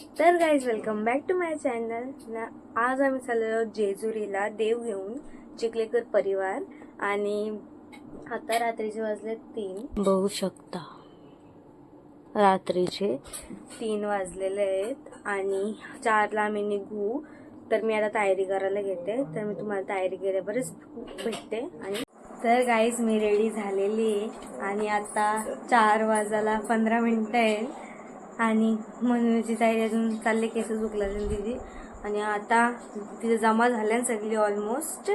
तर guys welcome back to my channel ना आज आम्ही चाललेलो जेजुरीला देव घेऊन चिखलेकर परिवार. आणि आता रात्रीचे वाजले तीन. बघू शकता. रात्रीचे तीन वाजलेले आहेत. आणि चारला आम्ही निघू. तर मी आता तयारी करायला घेते. तर मी तुम्हाला तयारी केल्यावरच भेटते. आणि तर गाईज मी रेडी झालेली आहे. आणि आता चार वाजायला पंधरा मिनटं आहे आणि मनूची तयारी अजून चालले केस झुकला दिदी. आणि आता तिथे जमा झाल्या सगळी ऑलमोस्ट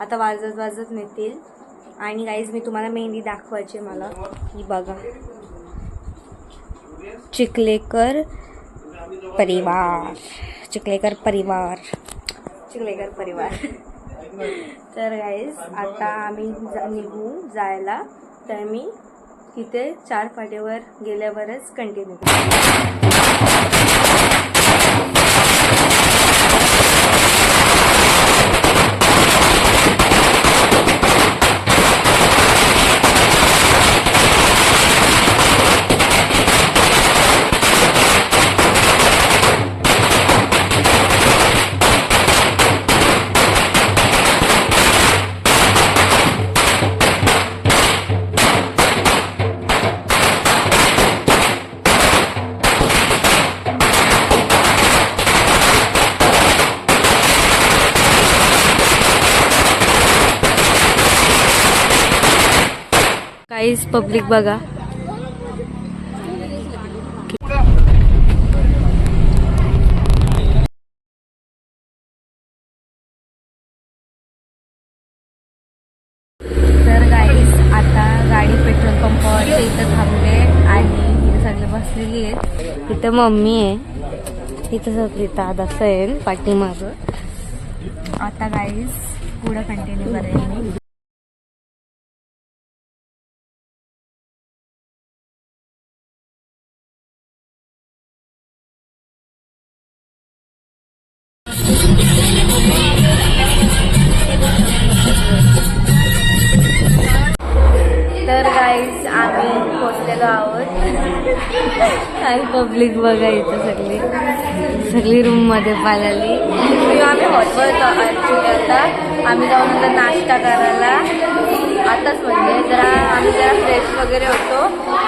आता वाजत वाजत नेतील. आणि गाईज मी तुम्हाला मेहंदी दाखवायची आहे मला. ही बघा. चिखलेकर परिवार. चिखलेकर परिवार. चिखलेकर परिवार. तर गाईज आता आम्ही निघू जायला. तर मी तिथे चार पाट्यावर गेल्यावरच कंटिन्यू काहीच पब्लिक बघा तर गाईज आता गाडी पेट्रोल पंपावरच्या इथं थांबले आणि इथे सगळे बसलेली आहेत. इथं मम्मी आहे. इथं सगळी दादा आहे पाठीमागं. आता गाईज पुढं कंटिन्यू करेल मी. पब्लिक बघा इथं सगळी. सगळी रूममध्ये पाहिली आम्ही हॉटेल ॲक्च्युली आता आम्ही जाऊन आता नाश्ता करायला. आताच म्हणजे जरा आम्ही जरा फ्रेश वगैरे होतो.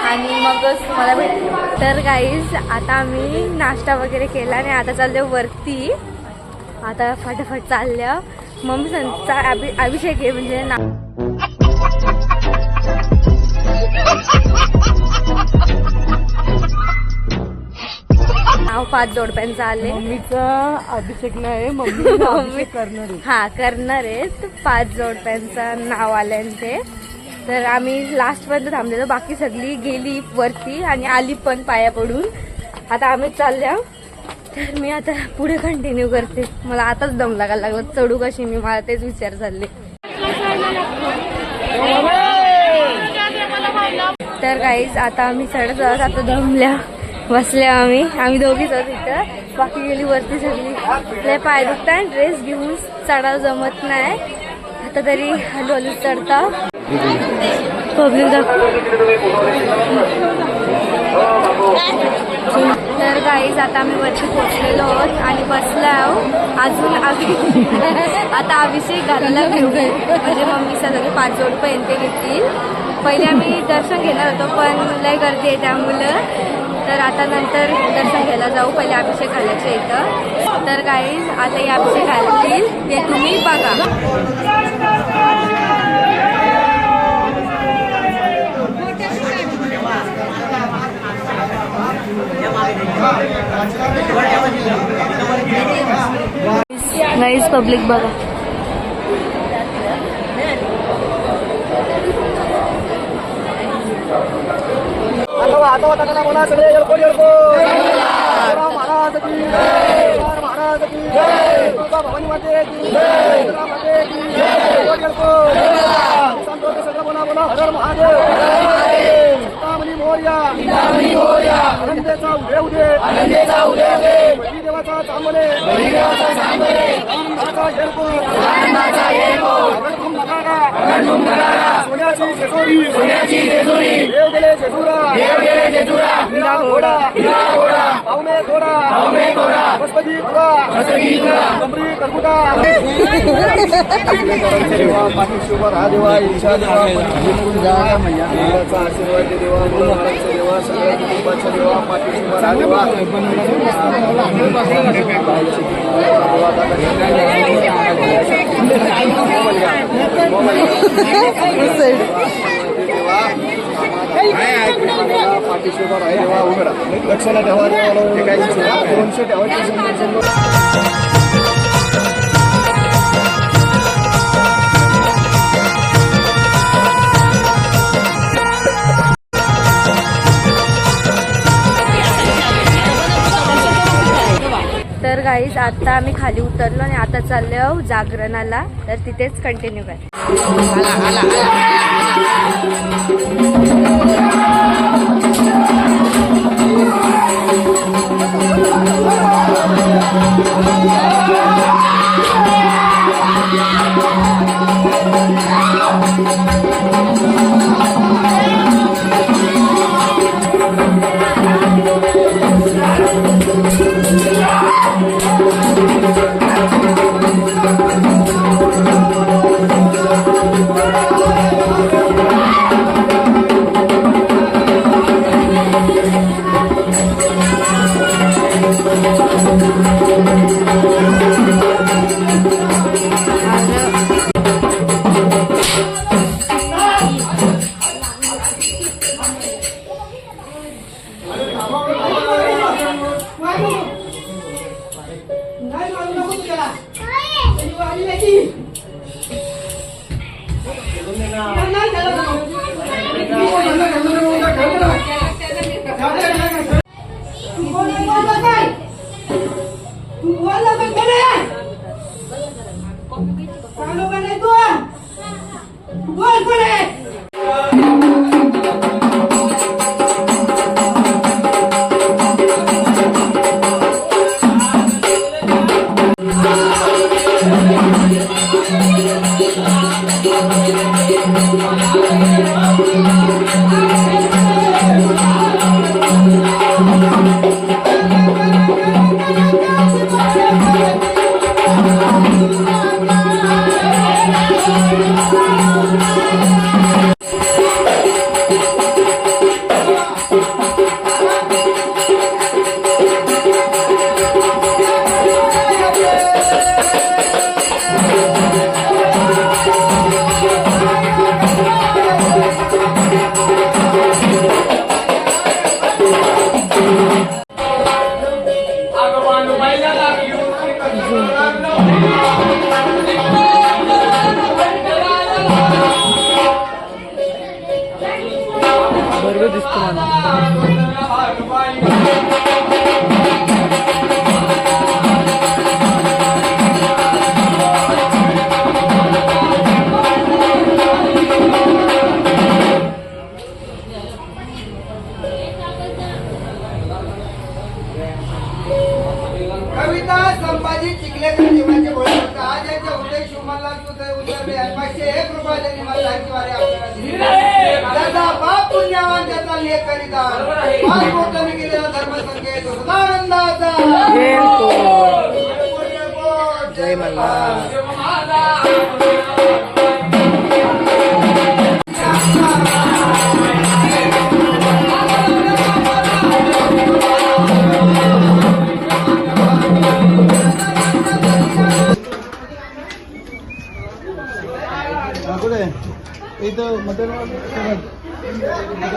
आणि मगच तुम्हाला भेटलो. तर गाईज आता आम्ही नाश्ता वगैरे केला आणि आता चाललो वरती. आता फटाफट चालल्या. मम्मी संचा अभि अभिषेक आहे म्हणजे ना पाच जोडप्यांचं आले. मम्मीचा अभिषेक नाही मम्मी मम्मी करणार आहे. हा करणार आहेत. पाच जोडप्यांचं नाव आलंय ते तर आम्ही लास्ट पर्यंत थांबलेलो. बाकी सगळी गेली वरती आणि आली पण पाया पडून. आता आम्ही चालल्या. तर मी आता पुढे कंटिन्यू करते. मला आताच दम लागायला लागला. चढू कशी मी? मला तेच विचार चालले. तर काहीच आता आम्ही चढत आता दमल्या. बसले आम्ही. आम्ही दोघीच आहोत इथं बाकी गेली वरती सगळी. लय पाय दुखता ड्रेस घेऊन चढायला जमत नाही. आता तरी हलूहलू चढता पब्लिक तर काहीच आता आम्ही वरती पोचलेलो आहोत आणि बसलो आहोत. अजून आम्ही आता अभिषेक घालायला घेऊ म्हणजे मम्मी सगळे पाच जोड पर्यंत घेतील. पहिले आम्ही दर्शन घेणार होतो पण लय गर्दी आहे त्यामुळं. तर आता नंतर दर्शन घ्यायला जाऊ पहिले अभिषेक घालायचे इथं. तर गाईज आता हे अभिषेक घालतील ते तुम्ही बघा. गाईज पब्लिक बघा. महाराज की जय महाराज की जय तुळजा भवानी माते की तुळजा माते की संतोष सगळं बोला बोला हर महादेव मोर्या सीतामणी मोर्या आनंदेचा उदय उदय. आनंदेचा उदय उदय. देवाचा चांगले आनंदाचा येळकोट अगणकुंभ मकारा सोन्याची जेजुरी. देव गेले जेजुरा. हिरा घोडा. पावणे घोडा. बसपती घोडा. कमरी करकुटा देवा पाठीशी उभा राहा देवा इच्छा देवा जा देवाचा आशीर्वाद दे देवा मुलांचा देवा सगळ्या कुटुंबाच्या देवा राहा देवा पाठीशी उभा राहा देवा उभं राहा लक्षाला ठेवा देवा काय दोनशे ठेवायचे गाईज आता आम्ही खाली उतरलो आणि आता चाललो जागरणाला. तर तिथेच कंटिन्यू कर. পেয়েছি না না না না ஜெய் மல்லா এই তো মতন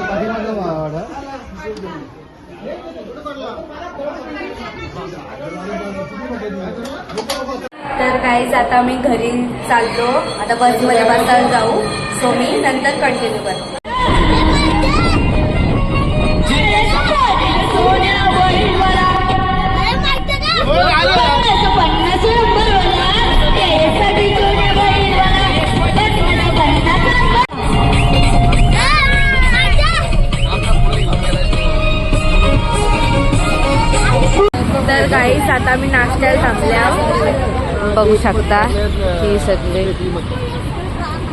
পাখি तर काहीच आता मी घरी चाललो. आता बसमध्ये बसायला जाऊ. सो मी नंतर कंटिन्यू करतो. तर काहीच आता मी नाश्त्याला थांबल्या बघू शकता ही सगळे.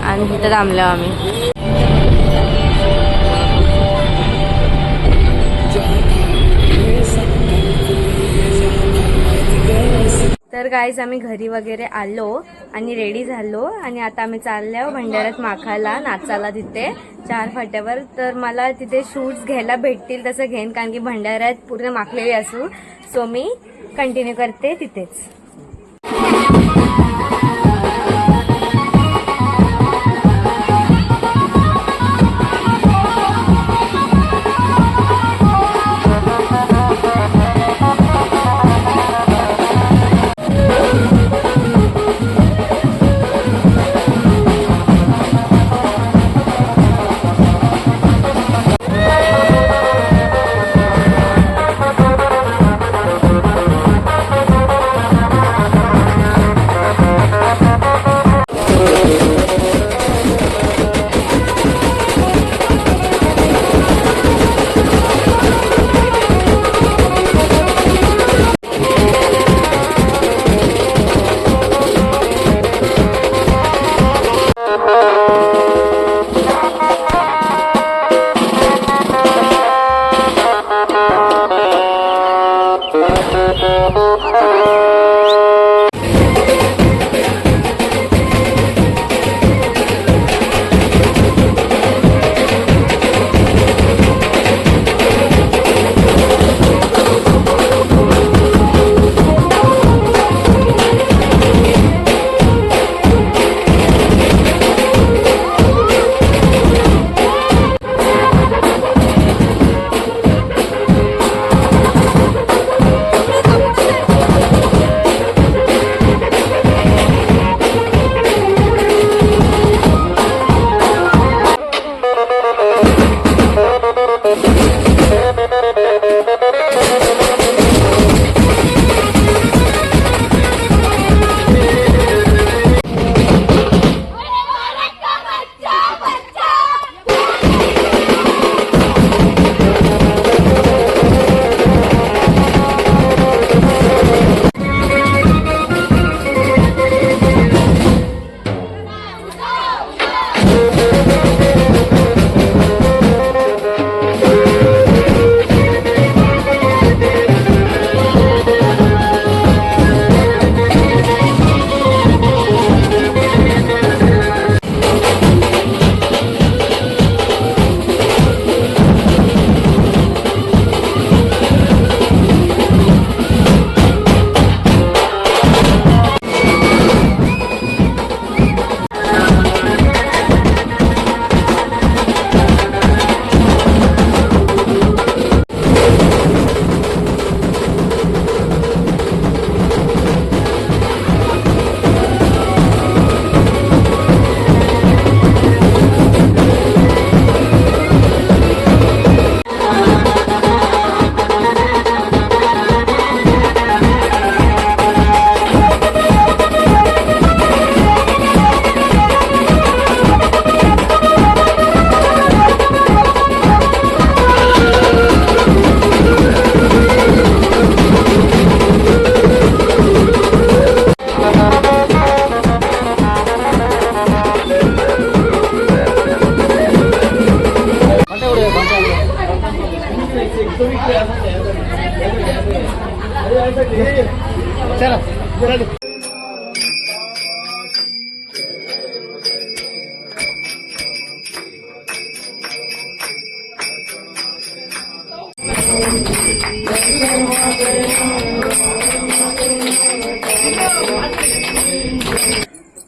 आणि तिथं थांबलो आम्ही. तर गाईज आम्ही घरी वगैरे आलो आणि रेडी झालो. आणि आता आम्ही चाललो भंडाऱ्यात माखायला नाचायला तिथे. चार फाट्यावर. तर मला तिथे शूट्स घ्यायला भेटतील तसं घेईन कारण की भंडाऱ्यात पूर्ण माखलेली असू सो मी कंटिन्यू करते तिथेच.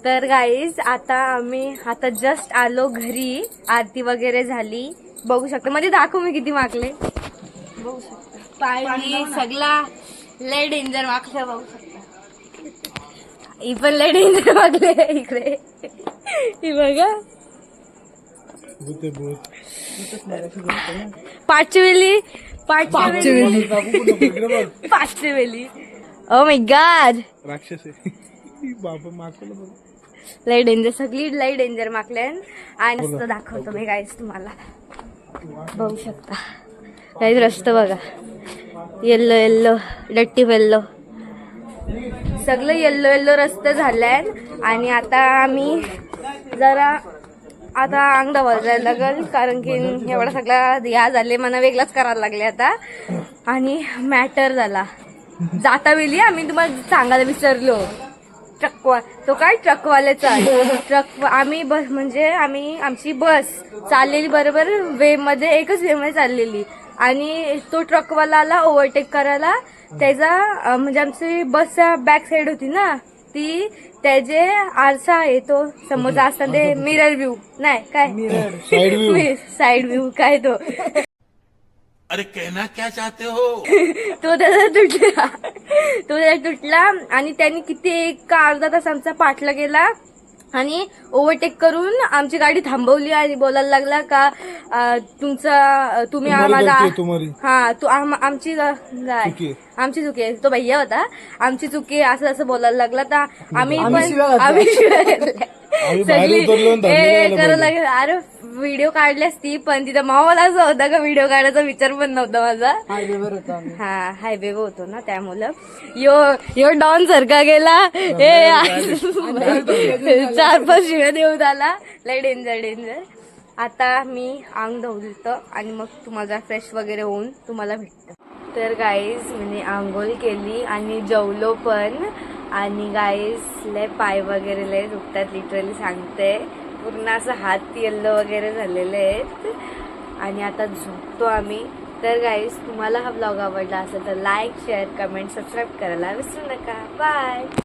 तर गाईज आता आम्ही आता जस्ट आलो घरी. आरती वगैरे झाली. बघू शकता. म्हणजे दाखवू मी किती मागले. बघू शकता. पाणी सगळा लय डेंजर मागलं बघू शकता. ही पण लय डेंजर मागले इकडे. ही बघा. पाचवी वेली पाचवी. वेली पाचवी वेली ओ माय गॉड राक्षस. बाबा. बघ लय डेंजर सगळी लय डेंजर माकल्यान आणि मस्त दाखवतो मी गाईस तुम्हाला. बघू शकता. काहीच रस्त बघा. येल्लो येल्लो डट्टी येल्लो सगळं येल्लो येल्लो रस्ते झालाय. आणि आता आम्ही जरा आता अंग दवायला लागल कारण की एवढा सगळा या झाले मला वेगळाच करायला लागले आता. आणि मॅटर झाला. जाता वेळी आम्ही तुम्हाला सांगायला विसरलो. ट्रकवा तो काय ट्रकवाल्याचा आहे. ट्रक आम्ही बस म्हणजे आम्ही आमची बस चाललेली बरोबर वे मध्ये एकच वे मध्ये चाललेली. आणि तो ट्रकवाला आला ओव्हरटेक करायला. त्याचा म्हणजे आमची बसच्या बॅक साईड होती ना? ती त्याचे आरसा आहे तो असताना ते मिरर व्ह्यू नाही काय? साईड व्ह्यू साइड व्ह्यू काय तो? अरे कहना क्या चाहते हो? तो त्याचा तुटला. तो त्याचा तुटला आणि त्यांनी किती एक का अर्धा तास आमचा पाठला गेला आणि ओव्हरटेक करून आमची गाडी थांबवली आणि बोलायला लागला का तुमचा तुम्ही तुम्हारी. हा तू आम- आमची. आमची चुकी आहे. तो भैया होता. आमची चुकी आहे असं असं बोलायला लागला तर आम्ही पण. आम्ही सगळी- करायला. लागला. अरे व्हिडिओ काढल्यास ती पण तिथं माहोल असं होता का व्हिडिओ काढायचा विचार पण नव्हता माझा. हायवेवर हा हायवे होतो ना त्यामुळं. यो यो डॉन सारखा गेला. ए चार पाच शिव्या देऊन आला. लय डेंजर डेंजर आता मी अंग धुतो आणि मग तुम्हाला फ्रेश वगैरे होऊन तुम्हाला भेटतं. तर गाईज म्हणजे आंघोळ केली आणि जेवलो पण. आणि गाईज लय पाय वगैरे लय दुखतात लिटरली सांगते. पूर्ण असं हात येल्लो वगैरे झालेले आहेत. आणि आता झोपतो आम्ही. तर गाईज तुम्हाला हा ब्लॉग आवडला असेल तर लाईक शेअर कमेंट सबस्क्राईब करायला विसरू नका. बाय